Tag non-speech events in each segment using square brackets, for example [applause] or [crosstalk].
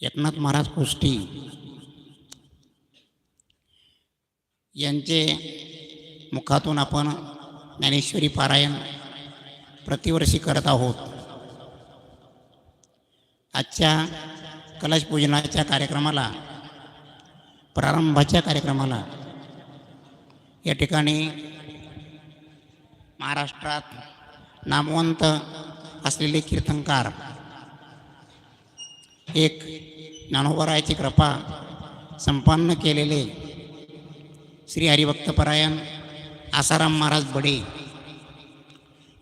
एकनाथ महाराज कुष्टी यांचे मुखातून आपण ज्ञानेश्वरी पारायण प्रतिवर्षी करत आहोत. आजच्या कलश पूजनाच्या कार्यक्रमाला प्रारंभाच्या कार्यक्रमाला या ठिकाणी महाराष्ट्रात नामवंत असलेले कीर्तनकार एक ज्ञानोबरायाची कृपा संपन्न केलेले श्री हरिभक्तपरायण आसाराम महाराज बडे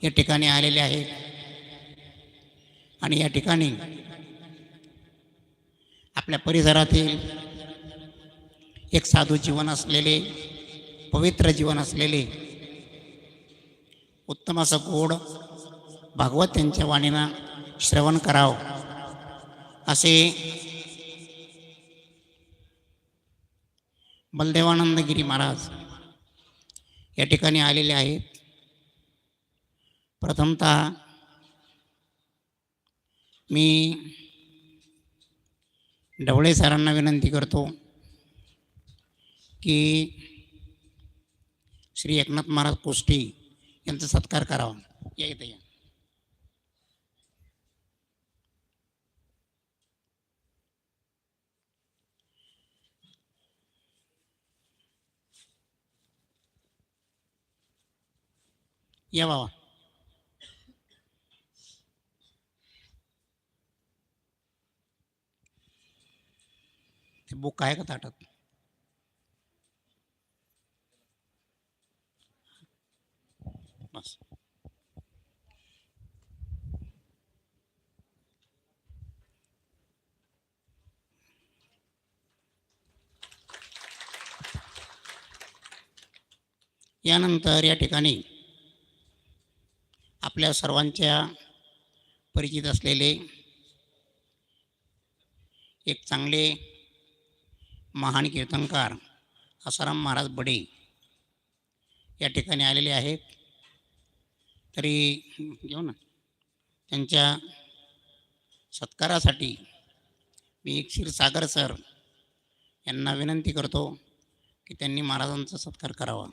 या ठिकाणी आलेले आहेत. आणि या ठिकाणी आपल्या परिसरातील एक साधू जीवन असलेले पवित्र जीवन असलेले उत्तम असं गोड भागवत यांच्या वाणीनं श्रवण करावं. असे बलदेवानंदगिरी महाराज या ठिकाणी आलेले आहेत. प्रथमतः मी ढवळे सरांना विनंती करतो की श्री एकनाथ महाराज कोष्टी यांचा सत्कार करावा. या इथे या. या बाबा ते बुक आहे का ताटात बस यानंतर या ठिकाणी आपल्या सर्वांच्या परिचित असलेले एक चांगले महान कीर्तनकार आसाराम महाराज बडे या ठिकाणी आलेले आहेत. तरी घेऊ ना. त्यांच्या सत्कारासाठी मी एक क्षीरसागर सर यांना विनंती करतो की त्यांनी महाराजांचा सत्कार करावा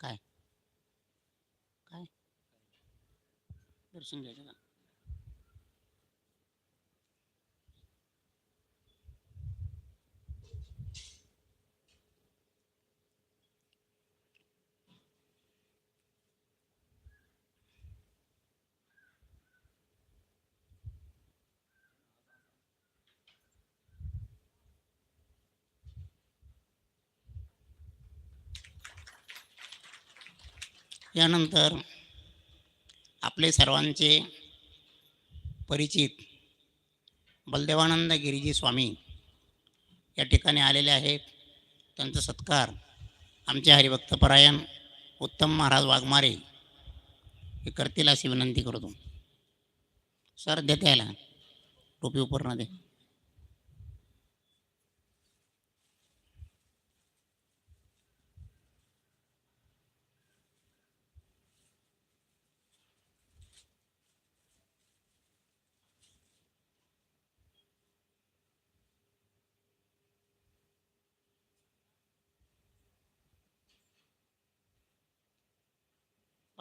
काय काय दर्शन घ्यायचं का यानंतर आपले सर्वांचे परिचित बलदेवानंद गिरीजी स्वामी या ठिकाणी आलेले आहेत. त्यांचा सत्कार आमचे हरिभक्तपरायण उत्तम महाराज वाघमारे हे करतील अशी विनंती करतो. सर देते याला टोपी उपरणं दे.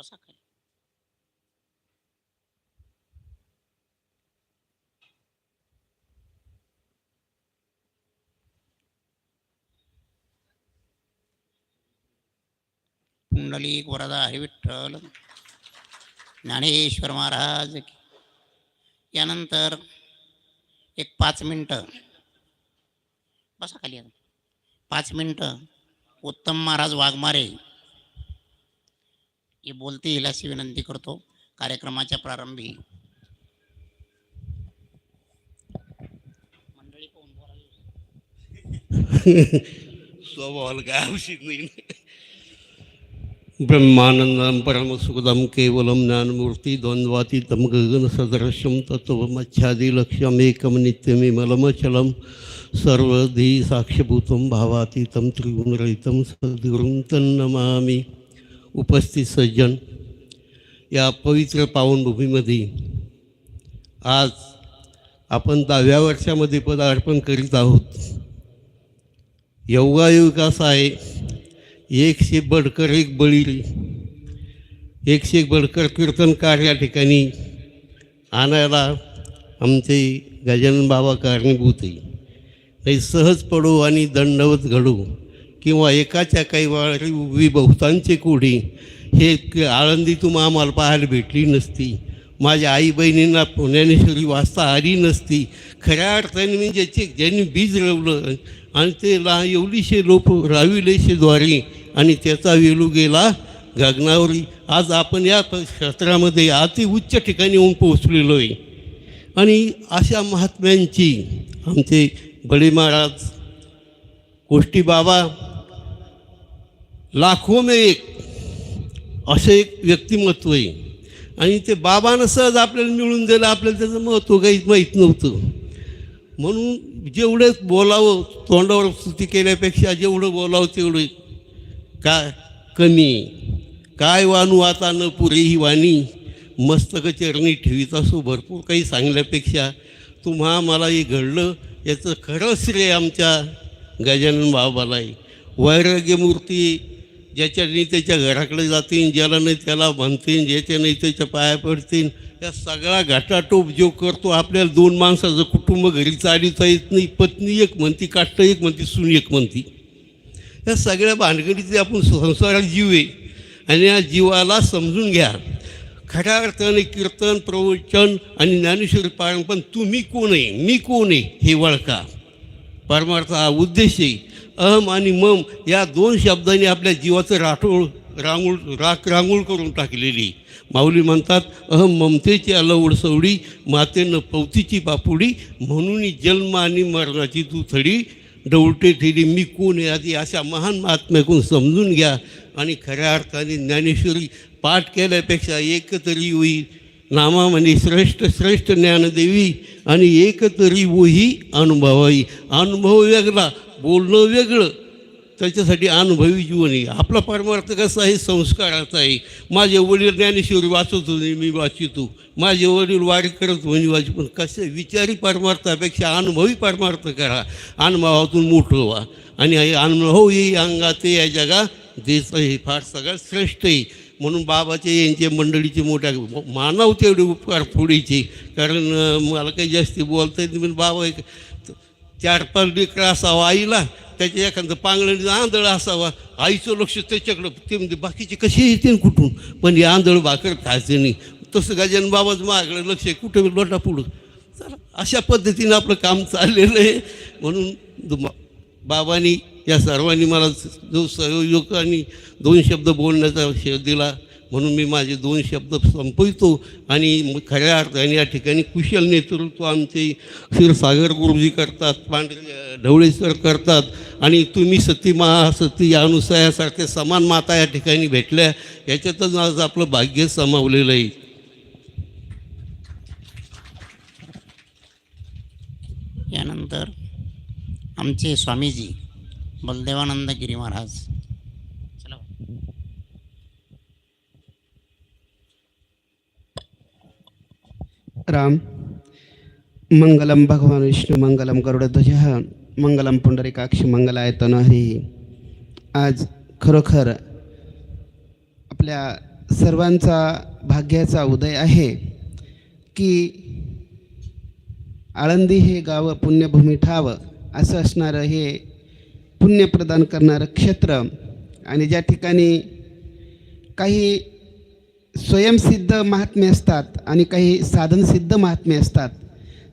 बसा पुंडलिक वरदा हरिविठ्ठल ज्ञानेश्वर महाराज यानंतर एक पाच मिनटं. बसा खाली आता. पाच मिनटं. उत्तम महाराज वाघमारे. ही बोलते येईल अशी विनंती करतो. कार्यक्रमाच्या प्रारंभी. मंडळी पाहून स्वभावाला काय औषध नाही. ब्रह्मानन्दं परमसुखदं केवलं ज्ञानमूर्ति द्वन्द्वातीतं गगनसदृशं तत्त्वमच्छादिलक्ष्यमेकं नित्यमिमलमचलं सर्वधी साक्ष्यभूतं भावातीतं त्रिगुणरहितं सद्गुरुं तन्नमामि. उपस्थित सज्जन या पवित्र पावनभूमीमध्ये आज आपण दहाव्या वर्षामध्ये पदार्पण करीत आहोत. योगायोग असा आहे एकशे बडकर एक बळी एकशे बडकर कीर्तनकार या ठिकाणी आणायला आमचे गजानन बाबा कारणीभूत आहे. नाही सहज पडो आणि दंडवत घडू. किंवा एकाच्या काही वारी उभी बहुतांचे कोढी हे आळंदीतून आम्हाला पाहायला भेटली नसती. माझ्या आई बहिणींना ज्ञानेश्वरी वाचता आली नसती. खऱ्या अर्थाने म्हणजे मी ज्याचे ज्यांनी बीज रवलं आणि ते ला एवढीशे लोक राविलेशे द्वारे आणि त्याचा वेलू गेला गगनावरी आज आपण या क्षेत्रामध्ये अति उच्च ठिकाणी येऊन पोहोचलेलो आहे आणि अशा महात्म्यांची आमचे बडे महाराज गोष्टी बाबा लाखो में एक असं एक व्यक्तिमत्व आहे. आणि ते बाबानं सहज आपल्याला मिळून दिलं आपल्याला त्याचं महत्त्व काही माहीत नव्हतं. म्हणून जेवढं बोलावं तोंडावर स्तुती केल्यापेक्षा जेवढं बोलावं तेवढं काय कमी काय वाणू आता न पुरे ही वाणी मस्तक चरणी ठेवीत असो भरपूर काही सांगल्यापेक्षा तुम्हा मला हे घडलं याचं खरं श्रेय आमच्या गजानन बाबाला आहे ज्याच्या ज्याच्याने त्याच्या घराकडे जातील ज्याला नाही त्याला म्हणतील ज्याच्या नाही त्याच्या पाया पडतील या सगळा घाटाटोप जो करतो आपल्याला दोन माणसाचं कुटुंब घरी चालिता येत नाही. पत्नी एक म्हणती काष्ट एक म्हणती सून एक म्हणती. या सगळ्या भानगडीचे आपण संसारात जीव. आहे आणि या जीवाला समजून घ्या. खऱ्या अर्थाने कीर्तन प्रवचन आणि ज्ञानेश्वरी पारण पण तुम्ही कोण आहे? मी कोण आहे? हे वळका परमार्थ हा उद्देश आहे. अहम आणि मम या दोन शब्दांनी आपल्या जीवाचं राठोळ रांगोळ राख रांगोळ करून टाकलेली. माऊली म्हणतात अहम ममतेची अलवड सवडी मातेनं पवतीची पापुडी म्हणून जन्म आणि मरणाची तू थडी. डवटे ठेली मी कोण आहे आधी अशा महान महात्म्याकडून समजून घ्या आणि खऱ्या अर्थाने ज्ञानेश्वरी पाठ केल्यापेक्षा एकतरी होईल. नामा म्हणजे श्रेष्ठ श्रेष्ठ ज्ञानदेवी आणि एक तरी वही अनुभवाई. अनुभव वेगळा बोलणं वेगळं. त्याच्यासाठी अनुभवी जीवन आहे. आपला परमार्थ कसा आहे? संस्काराचा आहे. माझे वडील ज्ञानेश्वरी वाचत होते मी वाचितो. माझे वडील वारी करत म्हणजे वाची पण कसे? विचारी परमार्थापेक्षा अनुभवी परमार्थ करा. अनुभवातून मोठं व्हा. आणि हे अनुभव येई अंगात या जगा देश हे फार सगळ्यात श्रेष्ठ आहे. म्हणून बाबाचे यांचे मंडळीचे मोठ्या मानव तेवढे उपकार फोडीचे कारण मला काही जास्ती बोलता येत म्हणून बाबा एक चार पाच लेकरं असावा आईला त्याच्या एखादं पांगळणीचा आंधळ असावा. आईचं लक्ष त्याच्याकडं ते म्हणजे बाकीचे कसे येते कुठून? पण हे आंधळ भाकर खायचं नाही. तसं गजानन बाबाच माझ्याकडे लक्ष आहे कुठं लोटा पुढं. चला अशा पद्धतीनं आपलं काम चाललेलं आहे. म्हणून बाबांनी या सर्वांनी मला जो सहयोग आणि दोन शब्द बोलण्याचा शे दिला म्हणून मी माझे दोन शब्द संपवितो. आणि खऱ्या अर्थाने या ठिकाणी कुशल नेतृत्व आमचे क्षीरसागर गुरुजी करतात पांढरे ढवळे सर करतात. आणि तुम्ही सती महासती अनुसयासारख्या समान माता या ठिकाणी भेटल्या याच्यातच आज आपलं भाग्य समावलेलं आहे. यानंतर आमचे स्वामीजी बलदेवानंद गिरी महाराज. चला. राम. मंगलम भगवान विष्णू मंगलम गरुडध्वज मंगलम पुंडरिकाक्ष मंगलाय हरी. आज खरोखर आपल्या सर्वांचा भाग्याचा उदय आहे की आळंदी हे गाव पुण्यभूमी ठाव असं असणारं हे पुण्य प्रदान करणारं क्षेत्र. आणि ज्या ठिकाणी काही स्वयंसिद्ध महात्मे असतात आणि काही साधनसिद्ध महात्मे असतात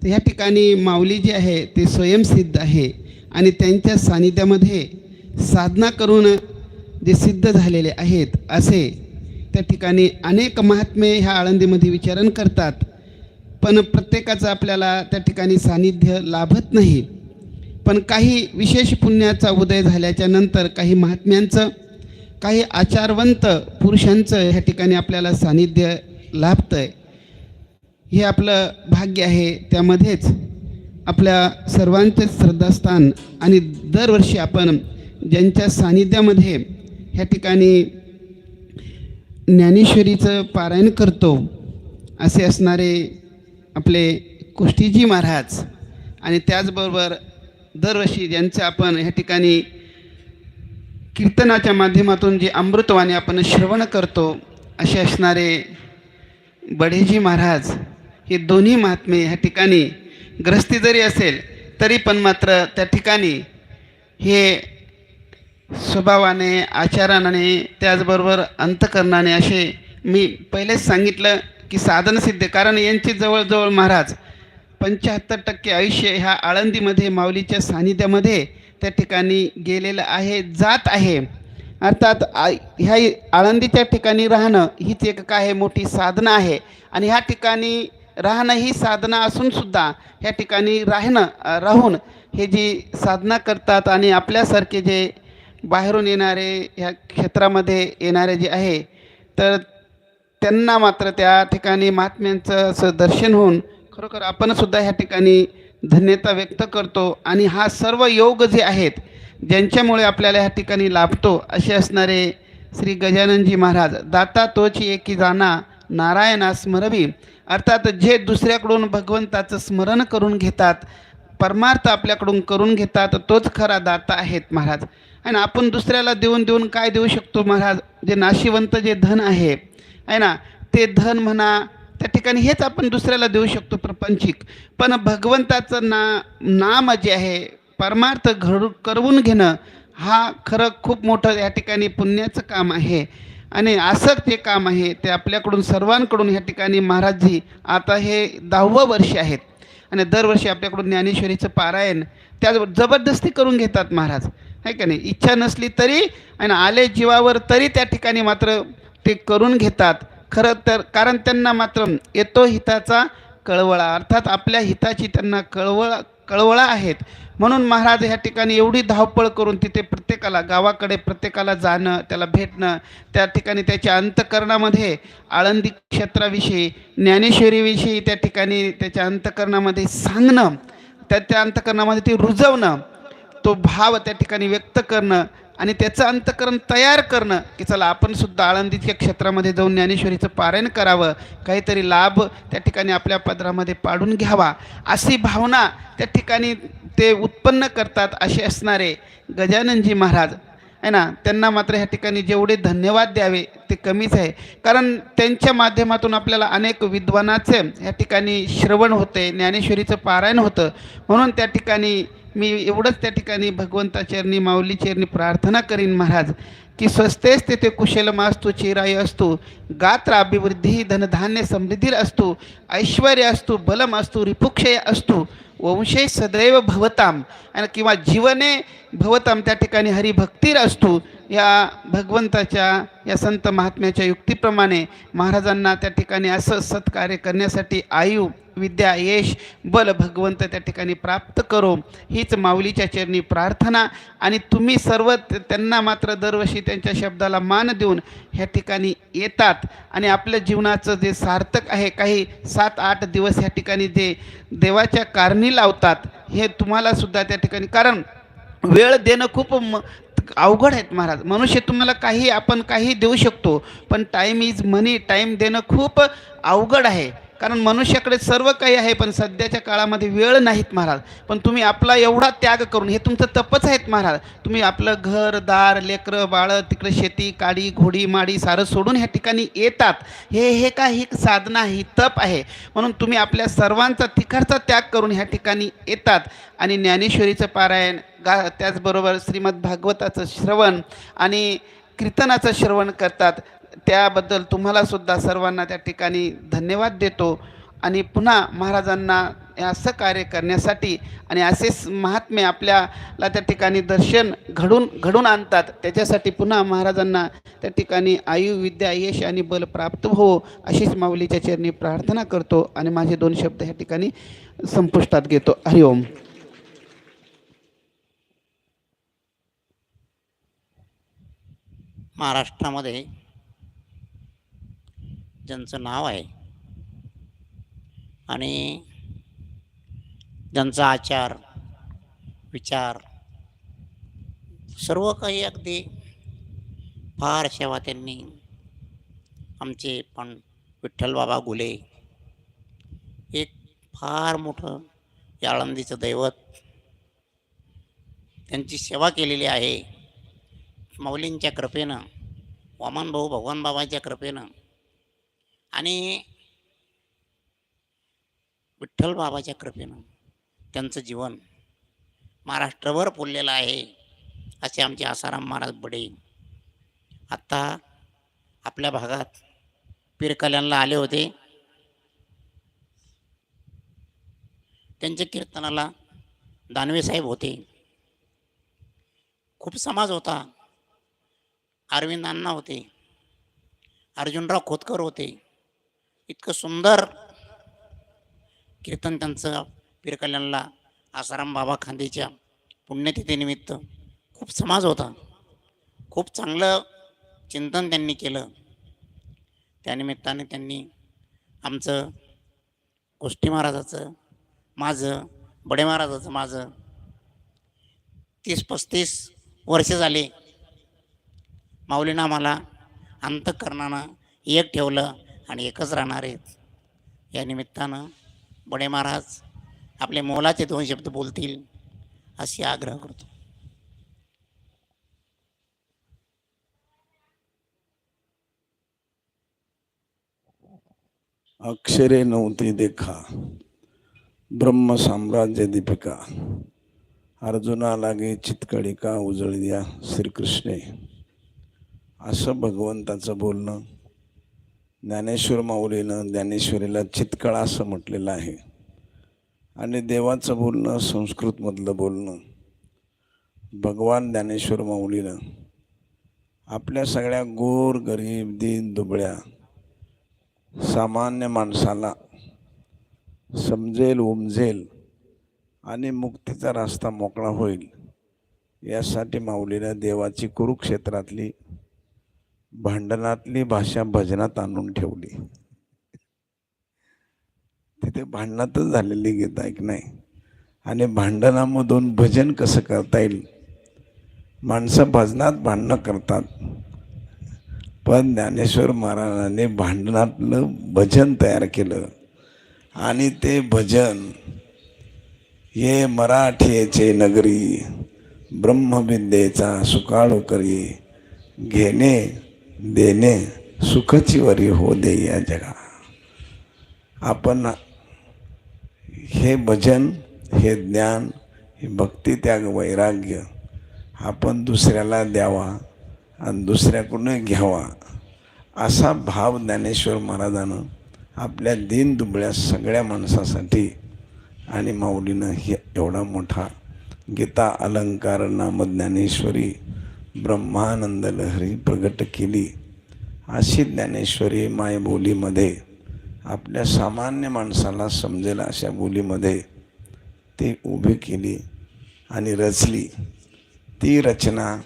तर ह्या ठिकाणी माऊली जी आहे ते स्वयंसिद्ध आहे. आणि त्यांच्या सानिध्यामध्ये साधना करून जे सिद्ध झालेले आहेत असे त्या ठिकाणी अनेक महात्मे ह्या आळंदीमध्ये विचारण करतात. पण प्रत्येकाचं आपल्याला त्या ठिकाणी सानिध्य लाभत नाही. पण काही विशेष पुण्याचा उदय झाल्याच्यानंतर काही महात्म्यांचं काही आचारवंत पुरुषांचं ह्या ठिकाणी आपल्याला सानिध्य लाभतं आहे हे आपलं भाग्य आहे. त्यामध्येच आपल्या सर्वांचे श्रद्धास्थान आणि दरवर्षी आपण ज्यांच्या सानिध्यामध्ये ह्या ठिकाणी ज्ञानेश्वरीचं पारायण करतो असे असणारे आपले कुष्टीजी महाराज आणि त्याचबरोबर दरवर्षी ज्यांचं आपण ह्या ठिकाणी कीर्तनाच्या माध्यमातून जे अमृतवाणी आपण श्रवण करतो असे असणारे बढेजी महाराज हे दोन्ही महात्मे ह्या ठिकाणी ग्रस्ती जरी असेल तरी पण मात्र त्या ठिकाणी हे स्वभावाने आचाराने त्याचबरोबर अंतकरणाने असे मी पहिलेच सांगितलं की साधनसिद्ध. कारण यांची जवळजवळ महाराज पंच्याहत्तर टक्के आयुष्य ह्या आळंदीमध्ये माऊलीच्या सानिध्यामध्ये त्या ठिकाणी गेलेलं आहे जात आहे. अर्थात आ ह्या आळंदीच्या ठिकाणी राहणं हीच एक काय मोठी साधना आहे. आणि ह्या ठिकाणी राहणं ही साधना असूनसुद्धा ह्या ठिकाणी राहणं राहून हे जी साधना करतात आणि आपल्यासारखे जे बाहेरून येणारे ह्या क्षेत्रामध्ये येणारे जे आहे तर त्यांना मात्र त्या ठिकाणी महात्म्यांचं असं दर्शन होऊन खरोखर आपण सुद्धा ह्या ठिकाणी धन्यता व्यक्त करतो आणि हा सर्व योग जे आहेत ज्यांच्यामुळे आपल्याला ह्या ठिकाणी लाभतो असे असणारे श्री गजाननजी महाराज दाता तोची एकी जाना नारायणा स्मरवी. अर्थात जे दुसऱ्याकडून भगवंताचं स्मरण करून घेतात परमार्थ आपल्याकडून करून घेतात तोच खरा दाता आहेत महाराज. आणि आपण दुसऱ्याला देऊन देऊन काय देऊ शकतो महाराज? जे नाशिवंत जे धन आहे आहे ना ते धन म्हणा त्या ठिकाणी हेच आपण दुसऱ्याला देऊ शकतो प्रपंचिक. पण भगवंताचं ना नाम जे आहे परमार्थ घडू करवून घेणं हा खरं खूप मोठं या ठिकाणी पुण्याचं काम आहे. आणि असं ते काम आहे ते आपल्याकडून सर्वांकडून ह्या ठिकाणी महाराजजी आता हे दहावं वर्ष आहेत. आणि दरवर्षी आपल्याकडून ज्ञानेश्वरीचं पारायण त्या जबरदस्ती करून घेतात महाराज. आहे का नाही? इच्छा नसली तरी आणि आले जीवावर तरी त्या ठिकाणी मात्र ते करून घेतात. खरं तर कारण त्यांना मात्र येतो हिताचा कळवळा. अर्थात आपल्या हिताची त्यांना कळवळा कळवळा आहेत. म्हणून महाराज ह्या ठिकाणी एवढी धावपळ करून तिथे प्रत्येकाला गावाकडे प्रत्येकाला जाणं त्याला भेटणं त्या ठिकाणी त्याच्या अंतकरणामध्ये आळंदी क्षेत्राविषयी ज्ञानेश्वरीविषयी त्या ठिकाणी त्याच्या अंतकरणामध्ये सांगणं त्या त्या अंतकरणामध्ये ते रुजवणं तो भाव त्या ठिकाणी व्यक्त करणं आणि त्याचं अंतकरण तयार करणं की चला आपण सुद्धा आळंदीच्या क्षेत्रामध्ये जाऊन ज्ञानेश्वरीचं पारायण करावं काहीतरी लाभ त्या ठिकाणी आपल्या पदरामध्ये पाडून घ्यावा. अशी भावना त्या ठिकाणी ते उत्पन्न करतात असे असणारे गजाननजी महाराज. आहे ना? त्यांना मात्र ह्या ठिकाणी जेवढे धन्यवाद द्यावे ते कमीच आहे. कारण त्यांच्या माध्यमातून आपल्याला अनेक विद्वानाचे ह्या ठिकाणी श्रवण होते ज्ञानेश्वरीचं पारायण होतं. म्हणून त्या ठिकाणी मी एवढंच त्या ठिकाणी भगवंताचरणी माऊली चरणी प्रार्थना करीन महाराज की स्वस्तेच तेथे कुशलमास्तु चिराय असतो गात्र अभिवृद्धी धनधान्य समृद्धीर असतो ऐश्वर्य असतो बलम असतो रिपुक्षय असतो. वंशे सदैव भवताम. आणि किंवा जीवने भवताम त्या ठिकाणी हरिभक्तीर असतो या भगवंताच्या या संत महात्म्याच्या युक्तीप्रमाणे महाराजांना त्या ठिकाणी असं सत्कार्य करण्यासाठी आयु विद्या यश बल भगवंत त्या ठिकाणी प्राप्त करो. हीच माऊलीच्या चरणी प्रार्थना. आणि तुम्ही सर्व त्यांना मात्र दरवर्षी त्यांच्या शब्दाला मान देऊन ह्या ठिकाणी येतात. आणि आपल्या जीवनाचं जे सार्थक आहे काही सात आठ दिवस ह्या ठिकाणी जे देवाच्या कारणी लावतात हे तुम्हाला सुद्धा त्या ठिकाणी कारण वेळ देणं खूप म अवघड आहेत महाराज. मनुष्य तुम्हाला काही आपण काही देऊ शकतो पण टाईम इज मनी टाईम देणं खूप अवघड आहे. कारण मनुष्याकडे सर्व काही आहे पण सध्याच्या काळामध्ये वेळ नाहीत महाराज. पण तुम्ही आपला एवढा त्याग करून हे तुमचं तपच आहेत महाराज. तुम्ही आपलं घर दार लेकरं बाळं तिकडे शेती काडी घोडी माडी सारं सोडून ह्या ठिकाणी येतात. हे हे काही साधना ही तप आहे. म्हणून तुम्ही आपल्या सर्वांचा तिखरचा त्याग करून ह्या ठिकाणी येतात. आणि ज्ञानेश्वरीचं पारायण गा त्याचबरोबर श्रीमद भागवताचं श्रवण आणि कीर्तनाचं श्रवण करतात. त्याबद्दल तुम्हाला सुद्धा सर्वांना त्या ठिकाणी धन्यवाद देतो. आणि पुन्हा महाराजांना असं कार्य करण्यासाठी आणि असेच महात्मे आपल्याला त्या ठिकाणी दर्शन घडून घडून आणतात त्याच्यासाठी पुन्हा महाराजांना त्या ठिकाणी आयु विद्या यश आणि बल प्राप्त हो अशीच माऊलीच्या चरणी प्रार्थना करतो आणि माझे दोन शब्द ह्या ठिकाणी संपुष्टात घेतो. हरिओम महाराष्ट्रामध्ये ज्यांचं नाव आहे. आणि ज्यांचा आचार विचार सर्व काही अगदी फार सेवा त्यांनी आमचे पण विठ्ठल बाबा गुले एक फार मोठं या आळंदीचं दैवत त्यांची सेवा केलेली आहे. माऊलींच्या कृपेनं वामनभाऊ भगवान बाबांच्या कृपेनं आणि विठ्ठल बाबाच्या कृपेनं त्यांचं जीवन महाराष्ट्रभर फुललेलं आहे असे आमचे आसाराम महाराज बडे आत्ता आपल्या भागात पीरकल्याणला आले होते. त्यांच्या कीर्तनाला दानवे साहेब होते. खूप समाज होता. अरविंद अण्णा होते. अर्जुनराव खोतकर होते. इतकं सुंदर कीर्तन त्यांचं पीरकल्याणला आसाराम बाबा खांदेच्या पुण्यतिथीनिमित्त खूप समाज होता. खूप चांगलं चिंतन त्यांनी केलं. त्यानिमित्ताने त्यांनी आमचं गोष्टी महाराजाचं माझं बडे महाराजाचं माझं तीस पस्तीस वर्ष झाले. माऊलीनं आम्हाला अंतकरणानं एक ठेवलं. आणि एकच राहणार आहेत. या निमित्तानं बडे महाराज आपले मोलाचे दोन शब्द बोलतील अशी आग्रह करतो. अक्षरे नव्हती देखा ब्रह्म साम्राज्य दीपिका. अर्जुना लागे चितकळिका उजळल्या श्रीकृष्णे. असं भगवंताचं बोलणं ज्ञानेश्वर माऊलीनं ज्ञानेश्वरीला चितकळा असं म्हटलेलं आहे. आणि देवाचं बोलणं संस्कृतमधलं बोलणं भगवान ज्ञानेश्वर माऊलीनं आपल्या सगळ्या गोर गरीब दीन दुबळ्या सामान्य माणसाला समजेल उमजेल आणि मुक्तीचा रस्ता मोकळा होईल यासाठी माऊलीनं देवाची कुरुक्षेत्रातली भांडणातली भाषा भजनात आणून ठेवली. तिथे भांडणातच झालेली गीत एक नाही आणि भांडणामधून भजन कसं करता येईल? माणसं भजनात भांडणं करतात. पण ज्ञानेश्वर महाराजांनी भांडणातलं भजन तयार केलं. आणि ते भजन ये मराठीचे नगरी ब्रह्मविद्येचा सुकाळू करी घेणे देणे सुखाची वरी हो दे या जगा. आपण हे भजन हे ज्ञान हे भक्ती त्याग वैराग्य आपण दुसऱ्याला द्यावा आणि दुसऱ्याकडून घ्यावा असा भाव ज्ञानेश्वर महाराजानं आपल्या दिन दुबळ्या सगळ्या माणसासाठी आणि माऊलीनं हे एवढा मोठा गीता अलंकार नाम ज्ञानेश्वरी ब्रह्मानंद लहरी प्रगट केली. अशी ज्ञानेश्वरी मायबोलीमध्ये आपल्या सामान्य माणसाला समजेल अशा बोलीमध्ये ती उभी केली आणि रचली. ती रचना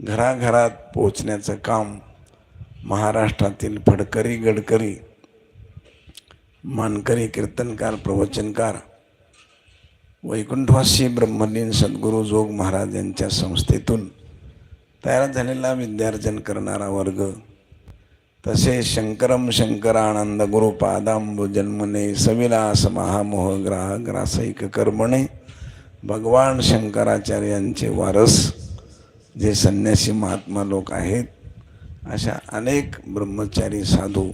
घराघरात पोचण्याचं काम महाराष्ट्रातील फडकरी गडकरी मानकरी कीर्तनकार प्रवचनकार वैकुंठवासी ब्रह्मलीन सद्गुरू जोग महाराज यांच्या संस्थेतून तयार झालेला विद्यार्जन करणारा वर्ग. तसे शंकरम शंकरानंद गुरुपादांबु जन्मने सविलास महामोह ग्राह ग्रासैक कर्मणे भगवान शंकराचार्यांचे वारस जे संन्यासी महात्मा लोक आहेत अशा अनेक ब्रह्मचारी साधू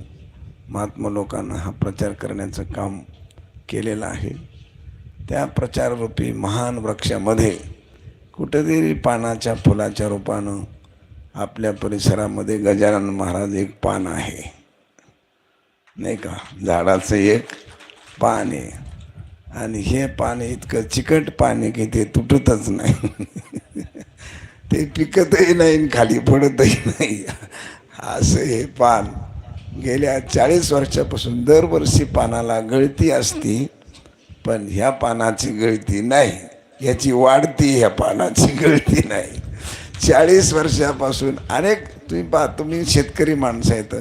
महात्मा लोकांना हा प्रचार करण्याचं काम केलेलं आहे. त्या प्रचाररूपी महान वृक्षामध्ये कुठेतरी पानाच्या फुलाच्या रूपानं आपल्या परिसरामध्ये गजानन महाराज एक पान आहे. नाही का? झाडाचं एक पान आहे. आणि हे पान इतकं चिकट पाणी की ते तुटतच नाही. [laughs] ते पिकतही नाही आणि खाली पडतही नाही. असं हे पान गेल्या चाळीस वर्षापासून दरवर्षी पानाला गळती असती पण ह्या पानाची गळती नाही. याची वाढती ह्या पानाची गळती नाही. चाळीस वर्षापासून अनेक तुम्ही पा तुम्ही शेतकरी माणसं आहेत.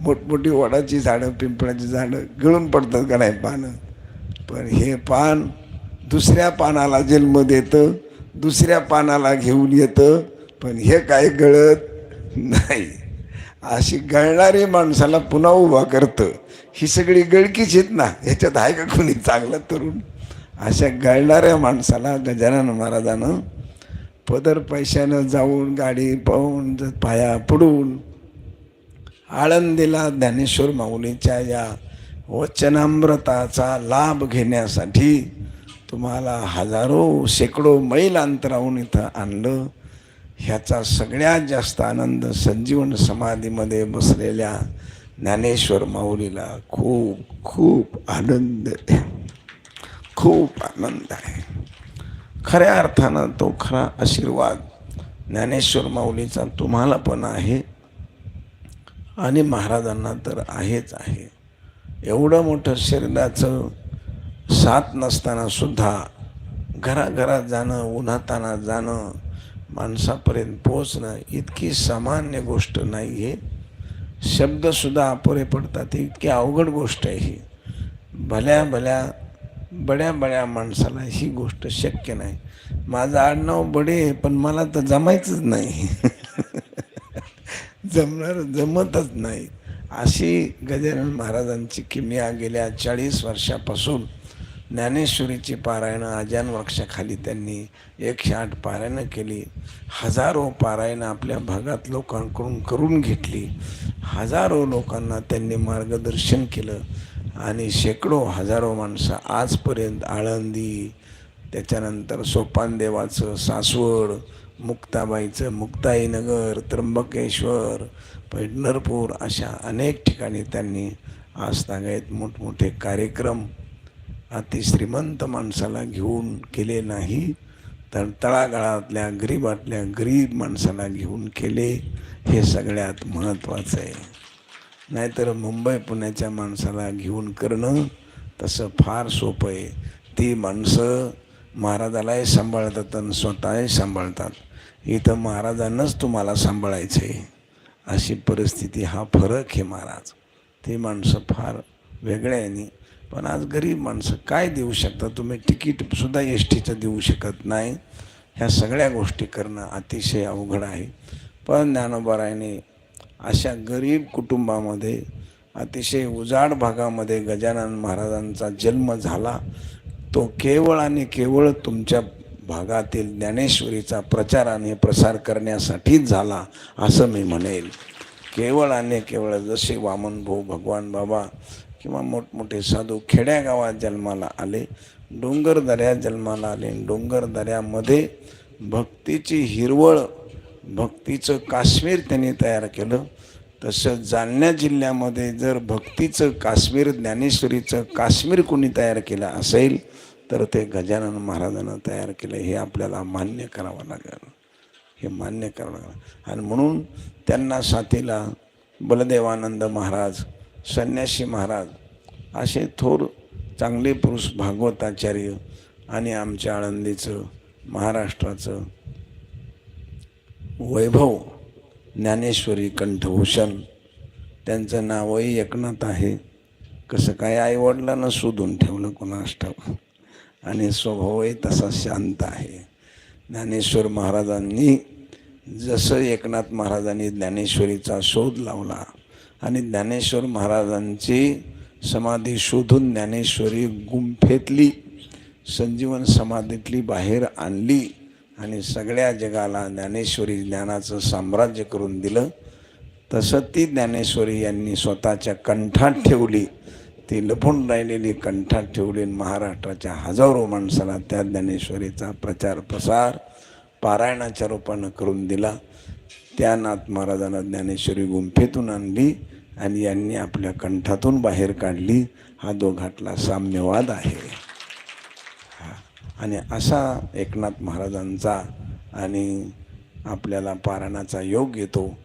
मोठमोठी वडाची झाडं पिंपळाची झाडं गळून पडतात का नाही पानं? पण हे पान दुसऱ्या पानाला जन्म देतं दुसऱ्या पानाला घेऊन येतं पण हे काय गळत नाही. अशी गळणारी माणसाला पुन्हा उभा करतं. ही सगळी गळकीच आहेत ना ह्याच्यात आहे का कोणी चांगला तरुण? अशा गळणाऱ्या माणसाला गजानन महाराजानं पदर पैशानं जाऊन गाडी पाहून पाया पडून आळंदीला ज्ञानेश्वर माऊलीच्या या वचनामृताचा लाभ घेण्यासाठी तुम्हाला हजारो शेकडो मैल अंतरावून इथं आणलं. ह्याचा सगळ्यात जास्त आनंद संजीवन समाधीमध्ये बसलेल्या ज्ञानेश्वर माऊलीला खूप खूप आनंद. द्या खूप आनंद आहे. खऱ्या अर्थानं तो खरा आशीर्वाद ज्ञानेश्वर माऊलीचा तुम्हाला पण आहे आणि महाराजांना तर आहेच आहे. एवढं मोठं शरीराचं साथ नसताना सुद्धा घराघरात जाणं उन्हाताना जाणं माणसापर्यंत पोहोचणं इतकी सामान्य गोष्ट नाही आहे शब्दसुद्धा अपुरे पडतात इतकी अवघड गोष्ट आहे ही. भल्या भल्या बड्या बड्या माणसाला ही गोष्ट शक्य नाही. माझं आडनाव बडे आहे पण मला तर जमायचंच नाही. [laughs] जमणार जमतच नाही. अशी गजानन महाराजांची किमया गेल्या चाळीस वर्षापासून ज्ञानेश्वरीची पारायणं अजान वृक्षाखाली त्यांनी एकशे आठ पारायणं केली. हजारो पारायणं आपल्या भागात लोकांकडून करून घेतली. हजारो लोकांना त्यांनी मार्गदर्शन केलं. आणि शेकडो हजारो माणसं आजपर्यंत आळंदी त्याच्यानंतर सोपानदेवाचं सासवड मुक्ताबाईचं मुक्ताईनगर त्र्यंबकेश्वर पैठणरपूर अशा अनेक ठिकाणी त्यांनी आजतागायत मोठमोठे कार्यक्रम अति श्रीमंत माणसाला घेऊन केले नाही तर तळागाळातल्या गरीबातल्या गरीब माणसाला घेऊन केले हे सगळ्यात महत्त्वाचं आहे. नाहीतर मुंबई पुण्याच्या माणसाला घेऊन करणं तसं फार सोपं आहे. ती माणसं महाराजालाही सांभाळतात आणि स्वतःही सांभाळतात. इथं महाराजांनाच तुम्हाला सांभाळायचं आहे. अशी परिस्थिती हा फरक आहे महाराज. ती माणसं फार वेगळ्याने पण आज गरीब माणसं काय देऊ शकता तुम्ही तिकीटसुद्धा एस टीचं देऊ शकत नाही. ह्या सगळ्या गोष्टी करणं अतिशय अवघड आहे. पण ज्ञानोबारायने अशा गरीब कुटुंबामध्ये अतिशय उजाड भागामध्ये गजानन महाराजांचा जन्म झाला तो केवळ आणि केवळ तुमच्या भागातील ज्ञानेश्वरीचा प्रचार आणि प्रसार करण्यासाठीच झाला असं मी म्हणेल. केवळ आणि केवळ जसे वामनभाऊ भगवान बाबा किंवा मोठमोठे साधू खेड्यागावात जन्माला आले डोंगर दऱ्या जन्माला आले डोंगर दऱ्यामध्ये भक्तीची हिरवळ भक्तीचं काश्मीर त्यांनी तयार केलं. तसं जालन्या जिल्ह्यामध्ये जर भक्तीचं काश्मीर ज्ञानेश्वरीचं काश्मीर कोणी तयार केलं असेल तर ते गजानन महाराजानं तयार केलं. हे आपल्याला मान्य करावं लागेल. हे मान्य करावं लागेल. आणि म्हणून त्यांना साथीला बलदेवानंद महाराज संन्यासी महाराज असे थोर चांगले पुरुष भागवताचार्य आणि आमच्या आळंदीचं महाराष्ट्राचं वैभव ज्ञानेश्वरी कंठभूषण त्यांचं नावही एकनाथ आहे. कसं काय आईवडिलांना शोधून ठेवलं कोणास ठाव आणि स्वभावही तसा शांत आहे. ज्ञानेश्वर महाराजांनी जसं एकनाथ महाराजांनी ज्ञानेश्वरीचा शोध लावला आणि ज्ञानेश्वर महाराजांची समाधी शोधून ज्ञानेश्वरी गुंफेतली संजीवन समाधीतली बाहेर आणली आणि सगळ्या जगाला ज्ञानेश्वरी ज्ञानाचं साम्राज्य करून दिलं. तसं ती ज्ञानेश्वरी यांनी स्वतःच्या कंठात ठेवली. ती लपून राहिलेली कंठात ठेवली आणि महाराष्ट्राच्या हजारो माणसाला त्या ज्ञानेश्वरीचा प्रचार प्रसार पारायणाच्या रूपानं करून दिला. त्या नाथ महाराजांना ज्ञानेश्वरी गुंफेतून आणली आणि यांनी आपल्या कंठातून बाहेर काढली. हा दोघातला साम्यवाद आहे. आणि असा एकनाथ महाराजांचा आणि आपल्याला पारायणाचा योग येतो.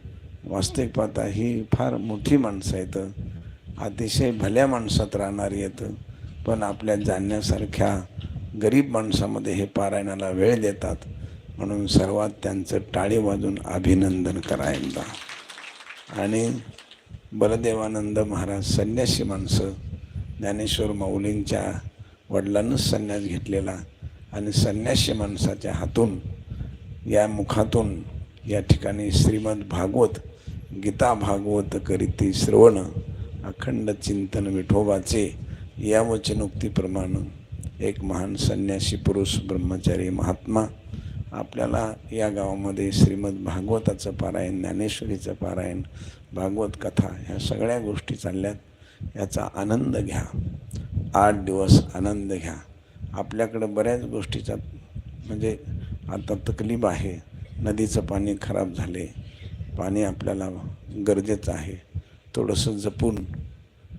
वास्तविक पाहता ही फार मोठी माणसं आहेत. अतिशय भल्या माणसात राहणारी येतं पण आपल्या जाणण्यासारख्या गरीब माणसामध्ये हे पारायणाला वेळ देतात. म्हणून सर्वात त्यांचं टाळी वाजून अभिनंदन करायला आणि बलदेवानंद महाराज संन्यासी माणसं. ज्ञानेश्वर माऊलींच्या वडिलांनाच संन्यास घेतलेला. आणि संन्यासी माणसाच्या हातून या मुखातून या ठिकाणी श्रीमद भागवत गीता भागवत करीती श्रवण अखंड चिंतन विठोबाचे या वचनोक्तीप्रमाणे एक महान संन्यासी पुरुष ब्रह्मचारी महात्मा आपल्याला या गावामध्ये श्रीमद भागवताचं पारायण ज्ञानेश्वरीचं पारायण भागवत कथा ह्या सगळ्या गोष्टी चालल्यात. याचा आनंद घ्या. आठ दिवस आनंद घ्या. आपल्याकडं बऱ्याच गोष्टीचा म्हणजे आता तकलीफ आहे. नदीचं पाणी खराब झाले. पाणी आपल्याला गरजेचं आहे. थोडंसं जपून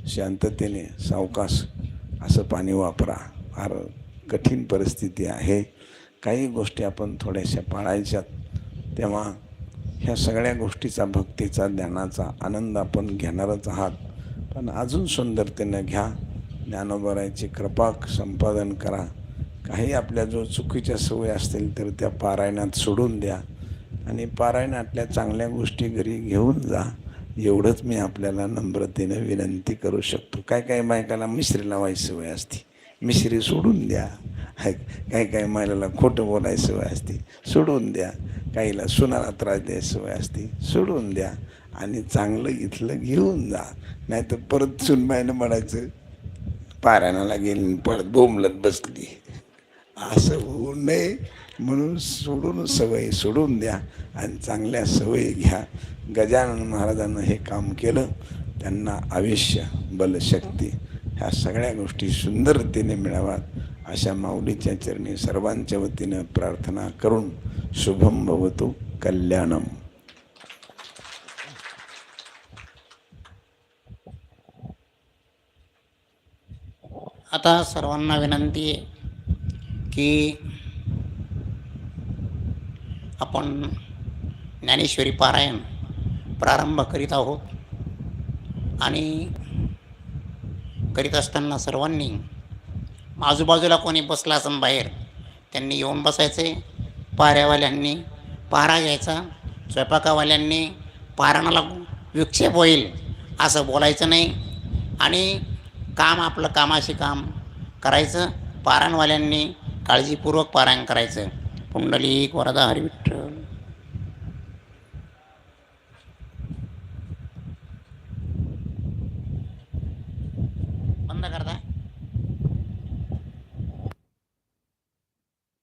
शांततेने सावकाश असं पाणी वापरा. फार कठीण परिस्थिती आहे. काही गोष्टी आपण थोड्याशा पाळायच्यात. तेव्हा ह्या सगळ्या गोष्टीचा भक्तीचा ज्ञानाचा आनंद आपण घेणारच आहात. पण अजून सुंदरतेनं घ्या. ज्ञानोबरायची कृपा संपादन करा. काही आपल्या जो चुकीच्या सवयी असतील तर त्या पारायणात सोडून द्या आणि पारायणातल्या चांगल्या गोष्टी घरी घेऊन जा. एवढंच मी आपल्याला नम्रतेनं विनंती करू शकतो. काय काय बायकाला मिश्री लावायची सवय असते? मिश्री सोडून द्या. काही काही महिलाला खोटं बोलायची सवय असते? सोडून द्या. काहीला सुनाला त्रास द्यायची सवय असते? सोडून द्या. आणि चांगलं इथलं घेऊन जा. नाहीतर परत सुनबाईनं म्हणायचं पारायणाला गेली परत बोंबलत बसली. असं होऊ नये म्हणून सोडून सवयी सोडून द्या आणि चांगल्या सवयी घ्या. गजानन महाराजांनं हे काम केलं त्यांना आयुष्य बलशक्ती ह्या सगळ्या गोष्टी सुंदरतेने मिळाव्यात. अशा माऊलीच्या चरणी सर्वांच्या वतीनं प्रार्थना करून शुभम भवतो. कल्याणम. आता सर्वांना विनंती आहे की आपण ज्ञानेश्वरी पारायण प्रारंभ करीत आहोत. आणि करीत असताना सर्वांनी आजूबाजूला कोणी बसला असं बाहेर त्यांनी येऊन बसायचे. पाऱ्यावाल्यांनी पारा घ्यायचा. स्वयंपाकावाल्यांनी पाराणाला विक्षेप होईल असं बोलायचं नाही. आणि काम आपलं कामाशी काम करायचं पारायणवाल्यांनी काळजीपूर्वक पारायण करायचं. पुंडलिक वरदा हरिविठ्ठल